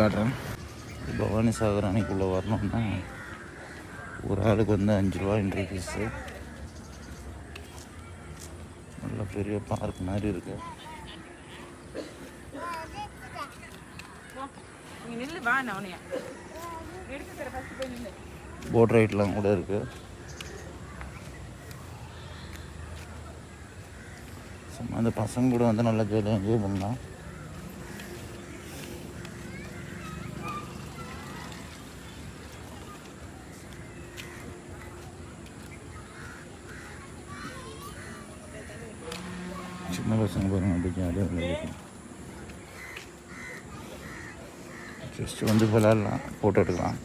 காட்டுறேன். பவானி சாகர் அணைக்குள்ளே வரணும்னா ஒரு ஆளுக்கு வந்து அஞ்சு ரூபா என்ட்ரி ஃபீஸு நல்ல பெரிய பார்க் மாதிரி இருக்கு. போட் ரைட்லாம் கூட இருக்கு. சும்மா அந்த பசங்க கூட வந்து நல்லா ஜாலியாக என்ஜாய் பண்ணலாம். சின்ன பசங்க பாருங்க அப்படி ஜாலியாக ஜஸ்ட் வந்து விளாட்லாம் ஃபோட்டோ எடுக்கலாம்